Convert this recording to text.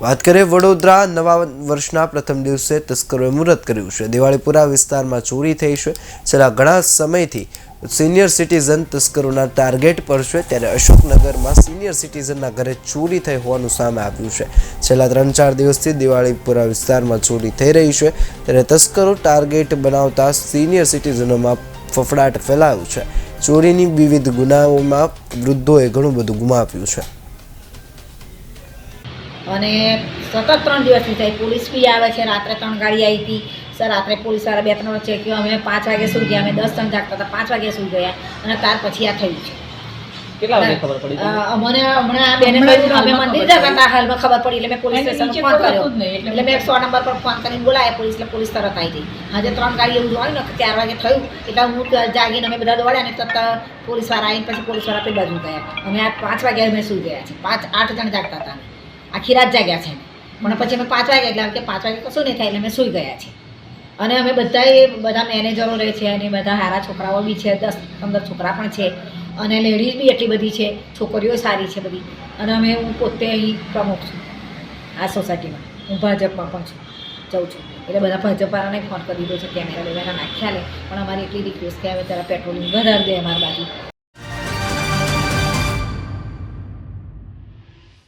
વાત કરીએ વડોદરા, નવા વર્ષના પ્રથમ દિવસે તસ્કરોએ મુહૂર્ત કર્યું છે. દિવાળીપુરા વિસ્તારમાં ચોરી થઈ છે. છેલ્લા ઘણા સમયથી સિનિયર સિટીઝન તસ્કરોના ટાર્ગેટ પર છે. ત્યારે અશોકનગરમાં સિનિયર સિટીઝનના ઘરે ચોરી થઈ હોવાનું સામે આવ્યું છે. છેલ્લા ત્રણ ચાર દિવસથી દિવાળીપુરા વિસ્તારમાં ચોરી થઈ રહી છે. ત્યારે તસ્કરો ટાર્ગેટ બનાવતા સિનિયર સિટીઝનોમાં ફફડાટ ફેલાયો છે. ચોરીની વિવિધ ગુનાઓમાં વૃદ્ધોએ ઘણું બધું ગુમાવ્યું છે. અને સતત ત્રણ દિવસથી થઈ પોલીસ બી આવે છે. રાત્રે ત્રણ ગાડી આવી હતી. સર રાત્રે પોલીસવાળા બે ત્રણ વચ્ચે કે અમે પાંચ વાગે સુઈ ગયા. અમે દસ ત્રણ જાગતા હતા. પાંચ વાગે સુઈ ગયા. અને ત્યાર પછી આ થયું છે. કેટલા વાગે ખબર પડી અમને હમણાં આ બેને હમણાં જ કહ્યું, અમે મંદિર જતા હતા હાલમાં ખબર પડી. એટલે મેં પોલીસ સ્ટેશન ફોન કર્યો. હતું જ નહીં, એટલે મેં સો નંબર પર ફોન કરીને બોલાયા પોલીસ એટલે પોલીસ તરત આવી ગઈ. આજે ત્રણ ગાડી એવું જોવાનું ને ચાર વાગે થયું. એટલે હું જાગીને અમે બધા દોડ્યા ને તરત પોલીસવાળા આવીને પછી પોલીસવાળા પેલી બાજુ ગયા. અમે આ પાંચ વાગે અમે સુઈ ગયા છે પાંચ આઠ જણ જાગતા હતા આખી રાત જાગ્યા છે. પણ પછી અમે પાંચ વાગે, એટલે કે પાંચ વાગે કશું નહીં થાય, એટલે અમે સુઈ ગયા છે અને અમે બધાએ, બધા મેનેજરો રહે છે અને બધા સારા છોકરાઓ બી છે, દસ પંદર છોકરા પણ છે. અને લેડીઝ બી એટલી બધી છે, છોકરીઓ સારી છે બધી. અને અમે હું પોતે અહીં પ્રમુખ છું, આ સોસાયટીમાં હું ભાજપમાં પણ છું, જાઉં છું. એટલે બધા ભાજપવાળાને ફોન કરી દીધો છે કેમેરા બેમેરા નાખ્યા લે. પણ અમારી એટલી રિક્વેસ્ટ કે હવે જરા પેટ્રોલિંગ વધારી દે અમારી બાજુ.